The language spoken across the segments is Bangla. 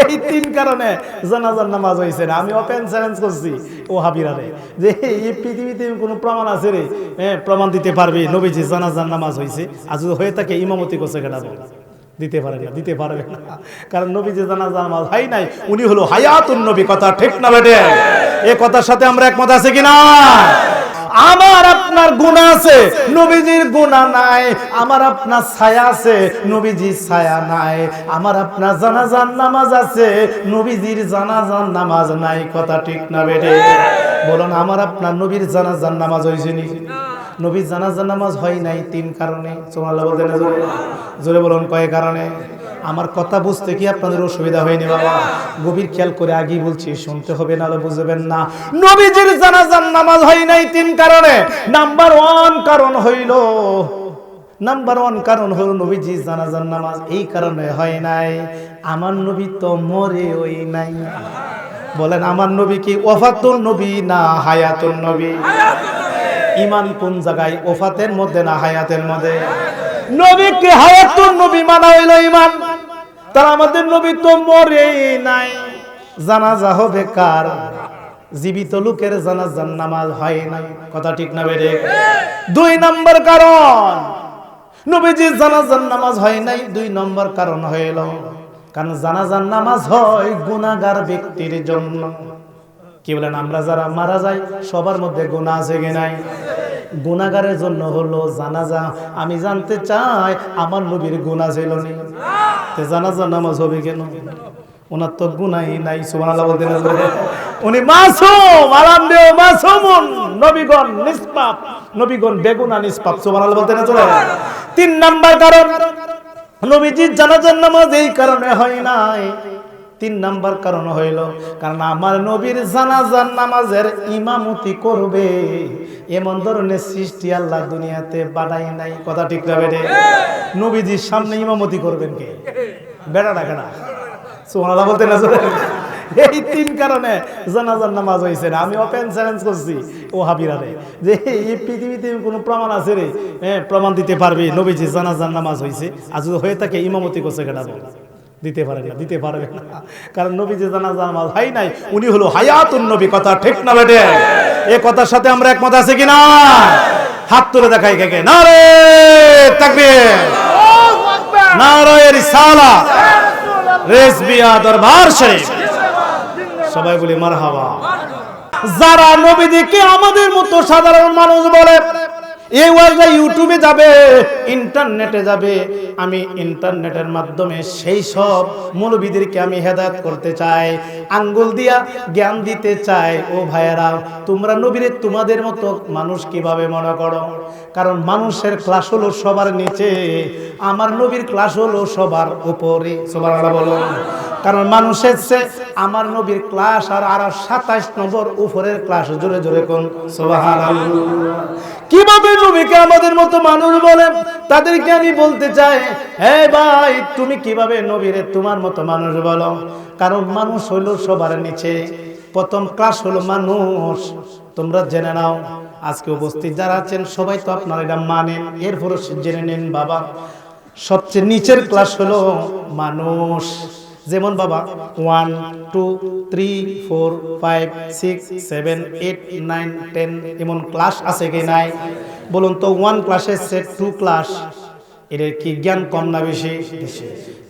এই তিন কারণে জানাজার নামাজ হয়েছে না। আমি ওপেন চ্যালেঞ্জ করছি। ও হাবিরারে, যে এই পৃথিবীতে কোনো প্রমাণ আছে রে? হ্যাঁ প্রমাণ দিতে পারবে। নবীজি জানাজার নামাজ হয়েছে আর যদি হয়ে থাকে ইমামতি করছে কেটা দিতে পারে না, দিতে পারবে না। কারণ নবী যে জানাজার নামাজ হাই নাই। উনি হলো হায়াতুন নবী, কথা ঠিক না বেটে এ কথার সাথে আমরা একমত আছে কিনা আমার আপনার গুণা আছে। নবীজির গুণা নাই। আমার আপনার ছায়া আছে। নবীজির ছায়া নাই। আমার আপনার জানাজান নামাজ আছে। নবীজির জানাজান নামাজ নাই। কথা ঠিক না বেটে বলুন, আমার আপনার নবীর জানাজান নামাজ হয়েছে নি? নবীর জানাজার নামাজ হয় নাই তিন কারণে। সোমাল্লাহ বলতে জোরে বলুন, কয় কারণে? আমার কথা বুঝতে কি আপনাদের অসুবিধা হয়নি, বাবা? গভীর খেয়াল করে আগেই বলছি, শুনতে হবে না বুঝবেন না। নবীজির জানাজার নামাজ হয় নাই তিন কারণে। নাম্বার ওয়ান কারণ হইল, নাম্বার ওয়ান কারণ হলো নবীজি জানাজার নামাজ এই কারণে হয় নাই। আমার নবী তো মরে ওই নাই। বলেন, আমার নবী কি ওফাতুল নবী না হায়াতুল নবী? ইমান কোন জায়গায়? ওফাতের মধ্যে না হায়াতের মধ্যে? নবীকে হায়াতুল নবী মানা হইল ইমান তার আমাদের নবী তো মরে নাই। জানাজা হবে কার? জীবিত লোকের জানাজার নামাজ হয় নাই। কথা ঠিক না বেড়ে? দুই নম্বর কারণ, নবীজির জানাজার নামাজ হয় নাই, দুই নম্বর কারণ হইল, কারণ জানাজার নামাজ হয় গুনাহগার ব্যক্তির জন্য। কি বলেন, আমরা যারা মারা যাই, সবার মধ্যে গুণা আছে কি নাই? গুণাগারের জন্য হলো জানাজা। আমি জানতে চাই, আমার নবীর গুণা ছিল নি। তে জানাজা নামাজ হবে কেন? ওনার তো গুনাই নাই, সুবহানাল্লাহ বলতে না উনি মাসুম আলাম দেও, মাসুমুন। নবীগণ নিষ্পাপ, নবীগণ বেগুনা নিষ্পাপ, সুবহানাল্লাহ বলতে না চলে তিন নাম্বার কারণ, নবীজির জানাজার নামাজ এই কারণে হয় নাই। তিন নাম্বার কারণ হইল, কারণ আমার নবীর জানাজার নামাজের ইমামতি করবে, এমন ধরনের সৃষ্টি আল্লাহ দুনিয়াতে বানাই নাই। কথা ঠিক না বেড়ে নবীজির সামনে ইমামতি করবেন কে? বেড়া ডাকে না বলতে না এই তিন কারণে জানাজার নামাজ হয়েছে না। আমি ওপেন চ্যালেঞ্জ করছি, ও হাবিরারে যে এই পৃথিবীতে কোনো প্রমাণ আছে রে? হ্যাঁ প্রমাণ দিতে পারবে নবীজি জানাজার নামাজ হয়েছে যদি হয়ে থাকে ইমামতি করছে কেটা দিতে পারে না, দিতে পারবে না। কারণ নবী যে জানাজা নামাজ হয় নাই, উনি হলো হায়াতুন নবী, কথা ঠিক না বেটে এ কথার সাথে আমরা একমত আছে কিনা হাত তুলে দেখাই কে না রে তাকবীর। না রে রিসালা। রেসবিয়া দরবার শরীফ। সবাই বলি মারহাবা। যারা নবীজিকে আমাদের মতো সাধারণ মানুষ বলে এই ওয়াজটা ইউটিউবে যাবে, ইন্টারনেটে যাবে। আমি ইন্টারনেটের মাধ্যমে সেই সব মৌলবীদেরকে আমি হেদায়ত করতে চাই, আঙ্গুল দিয়া জ্ঞান দিতে চাই। ও ভাইয়েরা, তোমরা নবীরে তোমাদের মতো মানুষ কীভাবে মনে করো? কারণ মানুষের ক্লাস হলো সবার নিচে, আমার নবীর ক্লাস হলো সবার উপরে। সবার বলো। কারণ মানুষের চেয়ে আমার নবীর ক্লাস আর আর সাতাইশ নম্বর উপরের ক্লাস, জোরে জোরে কোন? কীভাবে নবীকে আমাদের মতো মানুষ বলেন তাদেরকে আমি বলতে চাই, হে ভাই, তুমি কীভাবে নবীরে তোমার মতো মানুষ বলো? কারণ মানুষ হইল সবার নিচে। প্রথম ক্লাস হলো মানুষ। তোমরা জেনে নাও, আজকে উপস্থিত যারা আছেন, সবাই তো আপনারা এটা মানেন। এরপরও জেনে নিন, বাবা। সবচেয়ে নিচের ক্লাস হলো মানুষ। যেমন বাবা one two three four five six seven eight nine ten এমন ক্লাস আছে কি নাই? বলুন তো ওয়ান ক্লাসের সেট টু ক্লাস এর কি জ্ঞান কম না বেশি?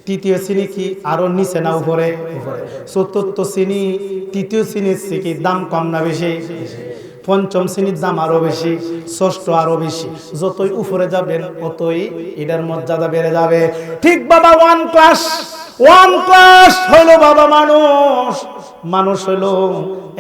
তৃতীয় শ্রেণি কি আরও নিচে না উপরে? চতুর্থ শ্রেণি, তৃতীয় শ্রেণির কি দাম কম না বেশি? পঞ্চম শ্রেণির দাম আরও বেশি, ষষ্ঠ আরও বেশি। যতই উপরে যাবেন ততই এটার মর্যাদা বেড়ে যাবে। ঠিক বাবা ওয়ান ক্লাস ওয়ান ক্লাস হলো বাবা মানুষ মানুষ হলো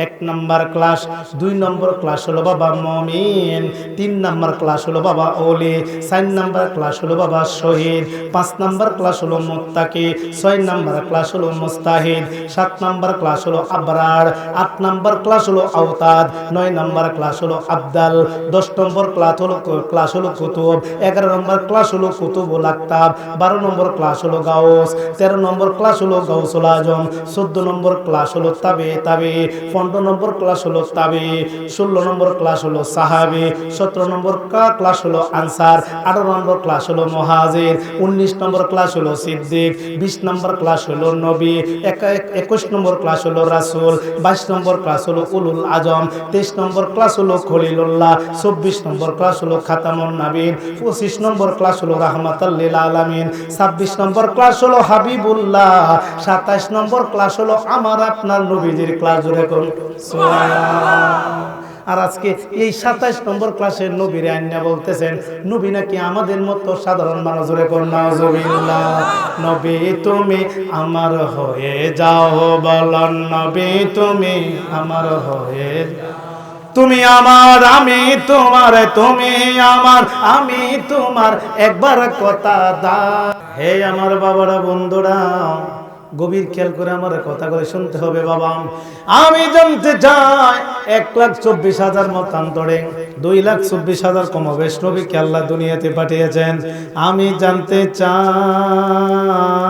এক নাম্বার ক্লাস দুই নম্বর ক্লাস হলো বাবা মমিন তিন নাম্বার ক্লাস হলো বাবা ওলি চার নাম্বার ক্লাস হলো বাবা শহীদ পাঁচ নাম্বার ক্লাস হলো মুত্তাকি ছয় নাম্বার ক্লাস হলো মুস্তাহিদ সাত নাম্বার ক্লাস হলো আবরার আট নাম্বার ক্লাস হলো আওতাদ নয় নাম্বার ক্লাস হলো আবদাল দশ নম্বর ক্লাস হলো ক্লাস হলো কুতুব এগারো নম্বর ক্লাস হলো কুতুব কুতুবুল আক্তাব বারো নম্বর ক্লাস হলো গাউস তেরো নম্বর ক্লাস হলো গৌসুল আজম চোদ্দ নম্বর ক্লাস হলো তাবে তাবে পনেরো নম্বর ক্লাস হলো তাবে ষোলো নম্বর ক্লাস হলো সাহাবে সতেরো নম্বর ক্লাস হলো আনসার আঠারো নম্বর ক্লাস হলো মহাজির উনিশ নম্বর ক্লাস হলো সিদ্দিক বিশ নম্বর ক্লাস হলো নবী এক- একুশ নম্বর ক্লাস হলো রাসুল বাইশ নম্বর ক্লাস হলো উলুল আজম তেইশ নম্বর ক্লাস হলো খলিলুল্লাহ চব্বিশ নম্বর ক্লাস হলো খাতামুন নাবিন পঁচিশ নম্বর ক্লাস হলো রাহমাতাল্লিল আলামিন ছাব্বিশ নম্বর ক্লাস হলো সাতাইশ নম্বর ক্লাস হলো আমার আপনার নবীজির ক্লাস করুন আর আজকে এই সাতাইশ নম্বর ক্লাসের নবীর আইনা বলতেছেন, নবী নাকি আমাদের মতো সাধারণ মানুষ? নাউজুবিল্লাহ। নবী তুমি আমার হয়ে যাও, বলন নবী তুমি আমার হয়ে যাও। তুমি আমার, আমি তোমার, তুমি আমার, আমি তোমার, একবার কথা দা হে আমার বাবারা, বন্ধুরা, গভীর খেয়াল করে আমার কথা করে শুনতে হবে, বাবা। আমি জানতে চাই, এক লাখ চব্বিশ হাজার মতান্তরে দুই লাখ চব্বিশ হাজার কমবেশ নবীকে আল্লাহ দুনিয়াতে পাঠিয়েছেন? আমি জানতে চাই।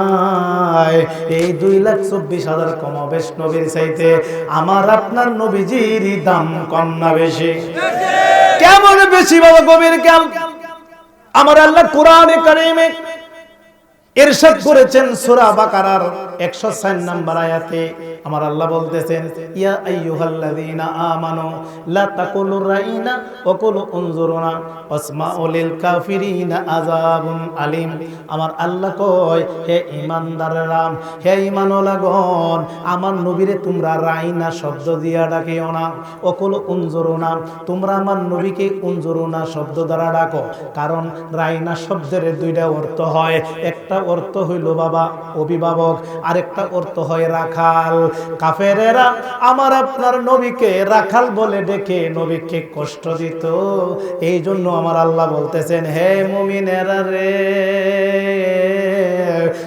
এই দুই লাখ চব্বিশ হাজার কমবেশ নবীর চাইতে আমার আপনার নবীজির দাম কম না বেশি? কেমন বেশি বাবা গভীর কেমন আমার আল্লাহ কোরআনে কারিমে ইরশাদ করেছেন সূরা বাকারার 104 নাম্বার আয়াতে। আমার আল্লাহ বলতেছেন, ইয়া আইয়ুহাল্লাযীনা আমানু, লা তাকুলু রাইনা ওয়া কুলু উনজুরুনা, ওয়াসমাউ কাফিরিনা আযাবুন আলিম। আমার আল্লাহ কয়, হে ঈমানদাররা, হে ঈমানওয়ালাগণ, আমার নবীরে তোমরা রাইনা শব্দ দিয়া ডাকিও না ওয়া কুলু উনজুরুনা, তোমরা আমার নবীকে উনজুরুনা শব্দ দ্বারা ডাকো, কারণ রাইনা শব্দের দুইটা অর্থ হয়। একটা অর্থ হইল বাবা, অভিভাবক। আরেকটা অর্থ হয় রাখাল। কাফেরেরা আমার আপনার নবীকে রাখাল বলে ডেকে নবীকে কষ্ট দিত। এই জন্য আমার আল্লাহ বলতেছেন, হে মুমিনেরা রে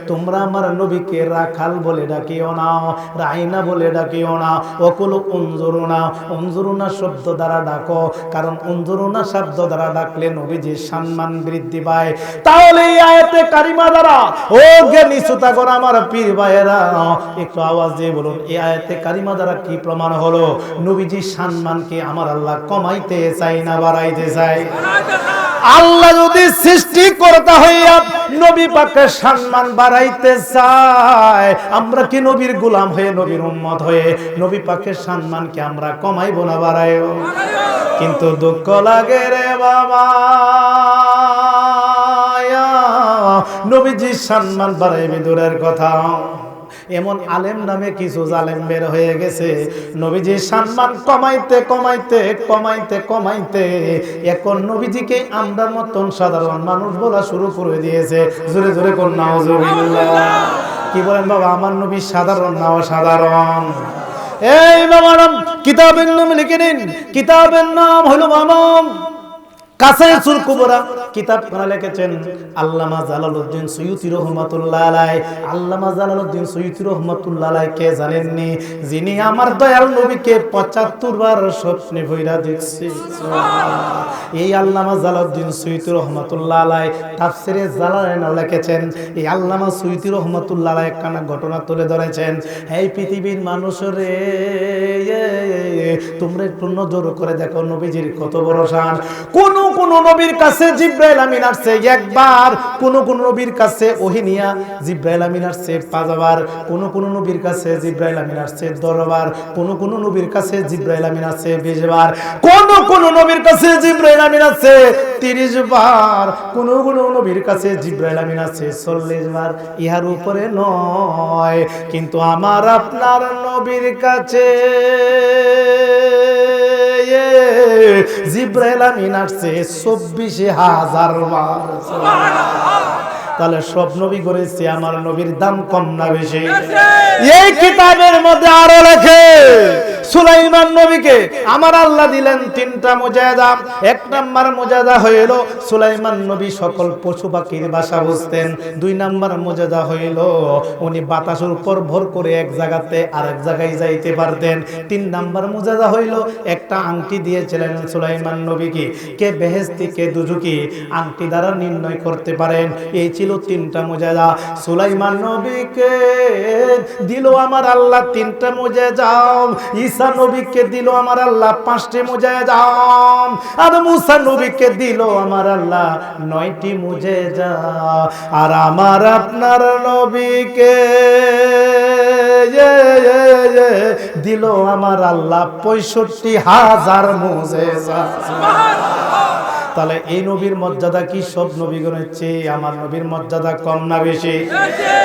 তোমরা আমার নবীকে রাখাল বলে ডাকিও না, রাইনা বলে ডাকিও না, অকুল উনজুরুনা উনজুরুনা শব্দ দ্বারা ডাকো, কারণ উনজুরুনা শব্দ দ্বারা ডাকলে নবীজির সম্মান বৃদ্ধি পায়। তাহলে এই আয়াতে কারিমা দ্বারা, ও জ্ঞানী সুতাগর আমার পীর ভাইয়েরা, একটু আওয়াজ দিয়ে বলুন, এই আয়াতে কারিমা দ্বারা কি প্রমাণ হলো? নবীজির সম্মানকে আমার আল্লাহ কমাইতে চাই না বাড়াইতে চাই আল্লাহ যদি সৃষ্টি করতে হইয়া নবী পাকের সম্মান বাড়াইতে চায়, আমরা কি নবীর গোলাম হয়ে নবীর উম্মত হয়ে নবী পাকের সম্মানকে আমরা কমাইব না বাড়াইব? কিন্তু দুঃখ লাগে রে বাবা। নবীজির সম্মান বাড়াইবে দূরের কথা। এমন আলেম নামে কিছু জালেম বের হয়ে গেছে। নবীজির সম্মান কমাইতে কমাইতে কমাইতে কমাইতে এখন নবীজিকে আমরা মতন সাধারণ মানুষ বলা শুরু করে দিয়েছে। জোরে জোরে কোন নাউজুবিল্লাহ। কি বলেন বাবা, আমার নবী সাধারণ না অসাধারণ? এই বাবা কিতাবের নাম লিখে নিন। কিতাবের নাম হলো বাবা কাছে সুরকুবরা কিতাব কোনা লিখেছেন আল্লামা জালালউদ্দিন রহমাতুল্লাহ আলাই আল্লামা জালালউদ্দিন রহমাতুল্লাহ আলাই কে যিনি আমার দয়াল নবীকে 75 বার স্বপ্নে দেখছে। এই আল্লামা জালালউদ্দিন সৈয়দি রহমাতুল্লাহ আলাই তাফসিরে জালালাইন লিখেছেন, এই আল্লামা রহমাতুল্লাহ আলাই একখানা ঘটনা তুলে ধরেছেন এই পৃথিবীর মানুষরে তোমরা একটু নজর করে দেখো নবীজির কত বড় শান। কোন কোন নবীর কাছে জিব্রাইল আমিন আসছে। একবার কোন কোন নবীর কাছে ওহিনিয়া জিব্রাইল আমিন আসছে। পাঁচবার কোন কোন নবীর কাছে জিব্রাইল আমিন আসছে। দরবার কোন কোন নবীর কাছে জিব্রাইল আমিন আসছে। বিশ বার কোন কোন নবীর কাছে জিব্রাইল আমিন আছে তিরিশ বার কোন কোন নবীর কাছে জিব্রাইল আমিন আছে চল্লিশ বার ইহার উপরে নয়, কিন্তু আমার আপনার নবীর কাছে জিব্রাইল আমিন আসছে চব্বিশে হাজার বার। তাহলে সব নবী করেছে, আমার নবীর দাম কম না বেশি? এই কিতাবের মধ্যে আরও লেখে সুলাইমান নবীকে। আমার আল্লাহ দিলেন তিনটা মুজাহিদা। এক নাম্বার মুজাহিদা হইল সুলাইমান নবী সকল পশু পাখির বাসা বুঝতেন। দুই নাম্বার মুজাহিদা হইল উনি বাতাসের উপর ভর করে এক জায়গাতে আরেক জায়গায় যাইতে পারতেন। তিন নাম্বার মুজাহিদা হইল একটা আংটি দিয়েছিলেন সুলাইমান নবীকে। কে বেহেস্তি কে দুজুকি আংটি দ্বারা নির্ণয় করতে পারেন। এই ছিল তিনটা মুজাহিদা। সুলাইমান নবীকে দিল আমার আল্লাহ তিনটা মুজে যাও ঈসা নবীকে দিল আমার আল্লাহ পাঁচটি মুজে যাম আর মুসা নবীকে দিল আমার আল্লাহ নয়টি মুজে যাও আর আমার আপনার নবীকে দিল আমার আল্লাহ পঁয়ষট্টি হাজার মুজে তাহলে এই নবীর মর্যাদা কি? সব নবীগণের চেয়ে আমার নবীর মর্যাদা কম না বেশি?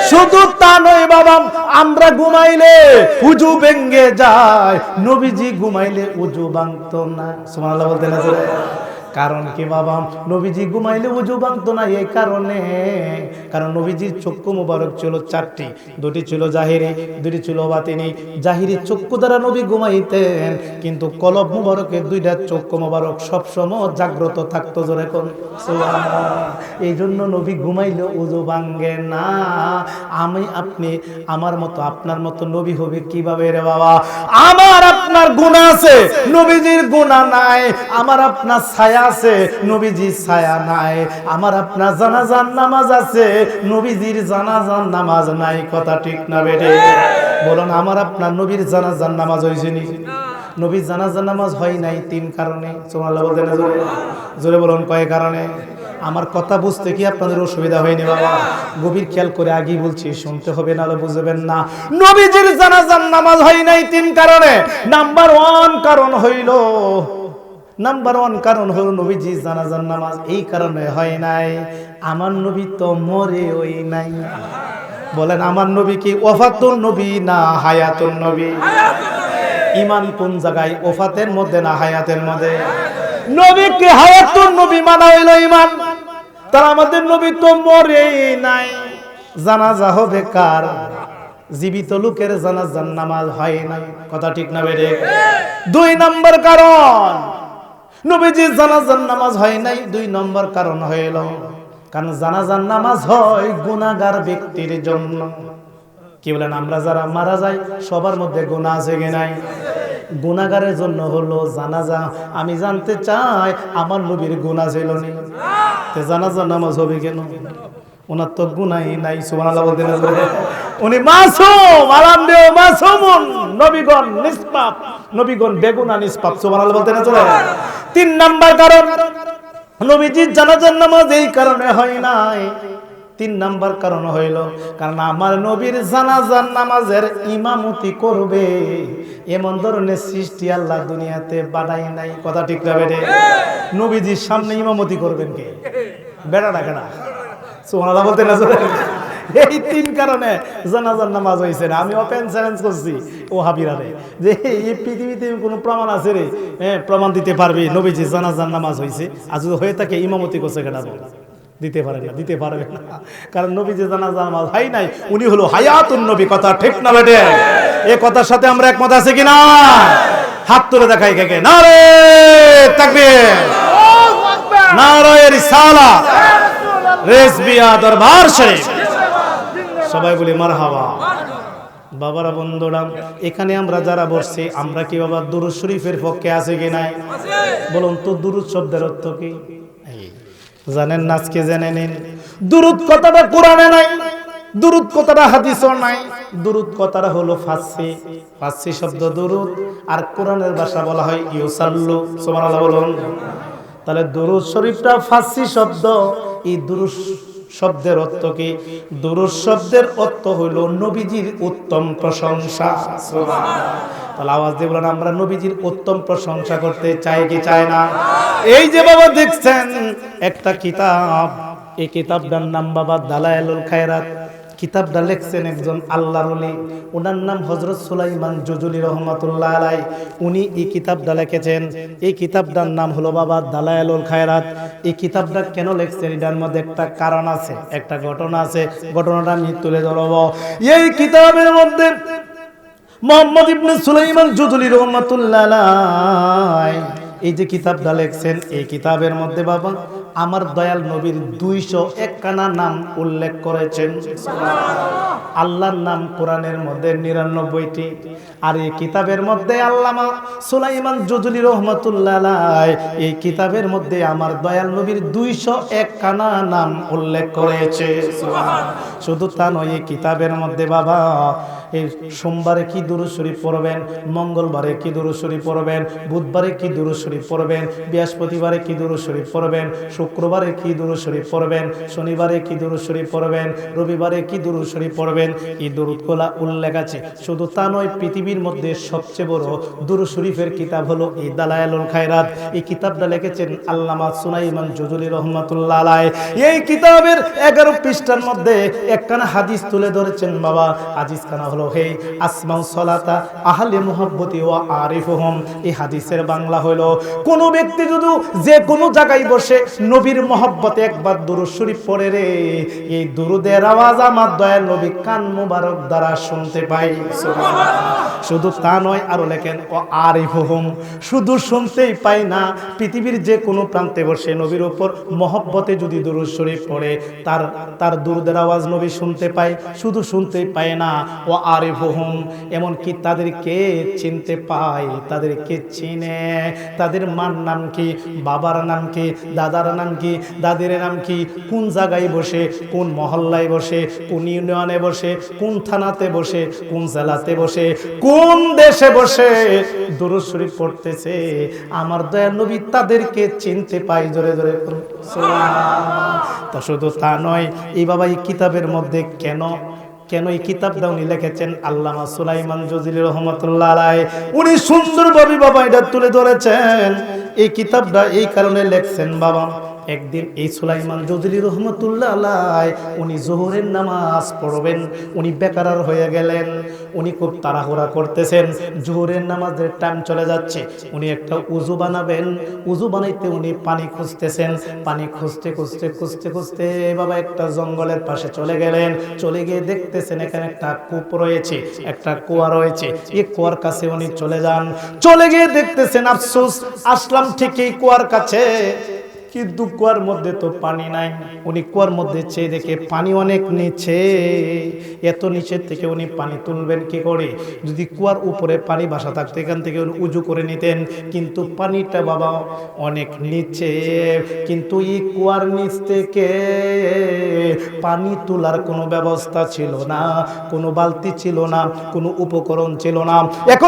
শুধু তা নয় বাবা, আমরা ঘুমাইলে উজু ভেঙ্গে যায়। নবীজি ঘুমাইলে উজু ভাঙত না। সোমাল বলতে না? কারণ কি বাবা? নবীজি ঘুমাইলে উজু ভাঙতো না এই কারণে। কারণ নবীজির চক্ষু মুবারক ছিল চারটি। দুটি ছিল জাহিরি, দুটি ছিল বাতিনি। জাহিরি চক্ষু দ্বারা নবী ঘুমাইতেন, কিন্তু কলব মুবারকের দুইটা চক্ষু মুবারক সবসময় জাগ্রত থাকতো জোরে এই জন্য নবী ঘুমাইলে উজু ভাঙ্গে না। আমি, আপনি, আমার মতো, আপনার মতো নবী হবে কীভাবে রে বাবা? আমার আপনার গুণা আছে। নবীজির গুণা নাই। আমার আপনার ছায়া আছে, নবীজির ছায়া নাই। আমার আপনার জানাজার নামাজ আছে, নবীজির জানাজার নামাজ নাই। কথা ঠিক না বেড়ে বলুন, আমার আপনার নবীর জানাজার নামাজ হয়েছে নি? নবীর জানাজার নামাজ হয় নাই তিন কারণে। সোমাল্লাহ বলতে না জোরে বলুন, কয় কারণে? আমার কথা বুঝতে কি আপনাদের অসুবিধা হয়নি বাবা? গভীর খেয়াল করে আগেই বলছি, শুনতে হবে, নাহলে বুঝবেন না। নবীজির জানাজার নামাজ হয় নাই তিন কারণে। নাম্বার ওয়ান কারণ হইল নাম্বার ওয়ান কারণ হলো নবীজি জানাজার নামাজ এই কারণে হয় নাই। আমার নবী তো মরে ওই নাই। বলেন, আমার নবী কি ওফাতুন নবী না হায়াতুন নবী? ইমান কোন জায়গায়? ওফাতের মধ্যে না হায়াতের মধ্যে? নবীকে হায়াতুন নবী মানা হইল ইমান। তার আমাদের নবী তো মরেই নাই। জানাজা হবে কার? জীবিত লোকের জানাজার নামাজ হয় নাই। কথা ঠিক না বেড়ে দুই নম্বর কারণ। নবীজির জানাজার নামাজ হয় নাই, দুই নম্বর কারণ হইল, কারণ জানাজার নামাজ হয় গুনাগার ব্যক্তির জন্য। কি বলেন, আমরা যারা মারা যাই, সবার মধ্যে গুণা আছে কি নাই? গুনাগারের জন্য হলো জানাজা। আমি জানতে চাই, আমার নবীর গুণা ছিল নি। জানাজা নামাজ হবে কেন? ওনার তো গুনাই নাই, সুবহানাল্লাহ বলতে উনি মাসুম আরাম দেও মাসুমুন, নবীগণ নিষ্পাপ, নবীগণ বেগুনা নিষ্পাপ, সুবহানাল্লাহ বলতে না চলে তিন নাম্বার কারণ, নবীজির জানাজার নামাজ এই কারণে হয় নাই। তিন নাম্বার কারণ হইল, কারণ আমার নবীর জানাজার নামাজের ইমামতি করবে, এমন ধরনের সৃষ্টি আল্লাহ দুনিয়াতে বাড়াই নাই। কথা ঠিক বেড়ে নবীজির সামনে ইমামতি করবেন কে? বেড়া ডাকে না সুবহানাল্লাহ বলতে না এই তিন কারণে জানাজার নামাজ হয়েছে না। আমি ওপেন চ্যালেঞ্জ করছি ও হাবিরারে যে এই পৃথিবীতে কোনো প্রমাণ আছে রে হ্যাঁ প্রমাণ দিতে পারবে। নবীজি জানাজার নামাজ হয়েছে আর যদি হয়ে থাকে ইমামতি করছে কেটা দিতে পারে না দিতে পারবে না। কারণ নবী যে জানাজা নামাজ হয় নাই উনি হলো হায়াতুন নবী কথা ঠিক না বেটে? এ কথার সাথে আমরা একমত আছে কিনা হাত তুলে দেখাই কে কে? না রে তাকবীর নারায়ে রিসালা। রেসবিয়া দরবার শরীফ। সবাই বলি, মারহাবা। বাবারা, বন্ধুরা, এখানে আমরা যারা বসছি, আমরা কি বাবা দুরুদ শরীফের পক্ষে আছে কি নাই? বলুন তো, দুরুদ শব্দের অর্থ কি? জানেন না, আজকে জেনে নিন। দুরুদ কথাটা কোরআনে নাই, দুরুদ কথাটা হাদিসও নাই। দুরুদ কথাটা হলো ফার্সি। ফার্সি শব্দ দুরুদ, আর কোরআনের ভাষা বলা হয় ইউসাল্লু। সুবহানাল্লাহ বলুন। তাহলে দুরুদ শরীফটা ফার্সি শব্দ। এই দুরুদ শব্দের অর্থ কি? দুরুস শব্দের অর্থ হইল নবীজির উত্তম প্রশংসা। তাহলে আওয়াজ দিয়ে বলেন আমরা নবীজির উত্তম প্রশংসা করতে চাই কি চায় না? এই যে বাবা দেখছেন একটা কিতাব এই কিতাবটার নাম বাবা দালায়ালুল খায়রাত। কিতাবটা লিখছেন একজন আল্লাহর ওলি। ওনার নাম হজরত সুলাইমান জুজুলি রহমাতুল্লাহ আলাই উনি এই কিতাবটা লিখেছেন। এই কিতাবটার নাম হলো বাবা দালায়ালুল খায়রাত। এই কিতাবটা কেন লিখছেন? এটার মধ্যে একটা কারণ আছে, একটা ঘটনা আছে। ঘটনাটা আমি তুলে ধরব। এই কিতাবের মধ্যে মোহাম্মদ ইবনে সুলাইমান জুজুলি রহমাতুল্লাহ এই যে কিতাবটা লেখছেন, এই কিতাবের মধ্যে বাবা আমার দয়াল নবীর দুইশো একখানা নাম উল্লেখ করেছেন। আল্লাহর নাম কোরআনের মধ্যে নিরানব্বইটি। আর এই কিতাবের মধ্যে আল্লামা সুলাইমান জুজুলি রহমতুল্লাহ এই কিতাবের মধ্যে আমার দয়াল নবীর দুইশো একখানা নাম উল্লেখ করেছে। শুধু তা নয়, এই কিতাবের মধ্যে বাবা, এই সোমবারে কি দুরুশরী পড়বেন, মঙ্গলবারে কি দুরুশরী পড়বেন, বুধবারে কি দুরুশরী পড়বেন, বৃহস্পতিবারে কি দুরুশরী পড়বেন, শুক্রবারে কি দুরুশরী পড়বেন, শনিবারে কি দুরুশরী পড়বেন, রবিবারে কি দুরুশরী পড়বেন, এই দরুদগুলা উল্লেখ আছে। শুধু তা নয়, পৃথিবীর মধ্যে সবচেয়ে বড় দুরু শরীফের কিতাব হলো এই দালায়ালুল খায়রাত। এই কিতাবটা লিখেছেন আল্লামা সুনাইমান জুজুলি রহমাতুল্লাহ আলাইহি। এই কিতাবের এগারো পৃষ্ঠার মধ্যে একখানা হাদিস তুলে ধরেছেন, বাবা। হাদিস খানা হলো, হে আসমাউ সলাতা আহলে মুহাব্বতি ওয়া আরিফুহুম। এই হাদিসের বাংলা হলো, কোন ব্যক্তি যদি যে কোনো জায়গায় বসে নবীর মহব্বতে একবার দুরু শরীফ পড়ে রে, এই দুরুদের আওয়াজ আমার দয়াল নবী কান মুবারক দ্বারা শুনতে পাই শুধু তা নয়, আরও লেখেন, ও আর আরিফুহুম। শুধু শুনতেই পাই না, পৃথিবীর যে কোনো প্রান্তে বসে নবীর উপর মহব্বতে যদি দুরুদ শরীফ পড়ে, তার তার দুরুদের আওয়াজ নবী শুনতে পায়, শুধু শুনতেই পায় না, ও আর আরিফুহুম। এমনকি তাদেরকে চিনতে পায়, তাদেরকে চিনে। তাদের মার নাম কি, বাবার নাম কি, দাদার নাম কি, দাদির নাম কি, কোন জায়গায় বসে, কোন মহল্লায় বসে, কোন ইউনিয়নে বসে, কোন থানাতে বসে, কোন জেলাতে বসে কোন দেশে বসে দুরুদ শরীফ পড়তেছে? আমার দয়াল নবী তাদেরকে চিনতে পাই, জোরে জোরে তা শুধু তা নয়, এই বাবা এই কিতাবের মধ্যে কেন কেন এই কিতাবটা উনি লিখেছেন? আল্লামা সুলাইমান জজিল রহমতুল্লাহ আলাই উনি সুন্দরভাবে বাবা এটা তুলে ধরেছেন। এই কিতাবটা এই কারণে লেখছেন বাবা। একদিন এই সুলাইমান জজিলি রহমতুল্লাহ উনি জোহরের নামাজ পড়বেন, উনি বেকারার হয়ে গেলেন, উনি খুব তাড়াহুড়া করতেছেন, জোহরের নামাজের টাইম চলে যাচ্ছে, উনি একটা উজু বানাবেন, উজু বানাইতে উনি পানি খুঁজতেছেন, পানি খুঁজতে খুঁজতে খুঁজতে খুঁজতে বাবা একটা জঙ্গলের পাশে চলে গেলেন, চলে গিয়ে দেখতেছেন এখানে একটা কূপ রয়েছে, একটা কুয়া রয়েছে এই কুয়ার কাছে উনি চলে যান, চলে গিয়ে দেখতেছেন, আফসোস, আসলাম ঠিক এই কুয়ার কাছে কিন্তু কুয়ার মধ্যে তো পানি নাই? উনি কুয়ার মধ্যে চেয়ে দেখে পানি অনেক নিচে। এত নিচের থেকে উনি পানি তুলবেন কি করে? যদি কুয়ার উপরে পানি বাসা থাকতো, এখান থেকে উনি উজু করে নিতেন। কিন্তু পানিটা বাবা অনেক নিচে। কিন্তু এই কুয়ার নিচ থেকে পানি তোলার কোনো ব্যবস্থা ছিল না, কোনো বালতি ছিল না, কোনো উপকরণ ছিল না। এখন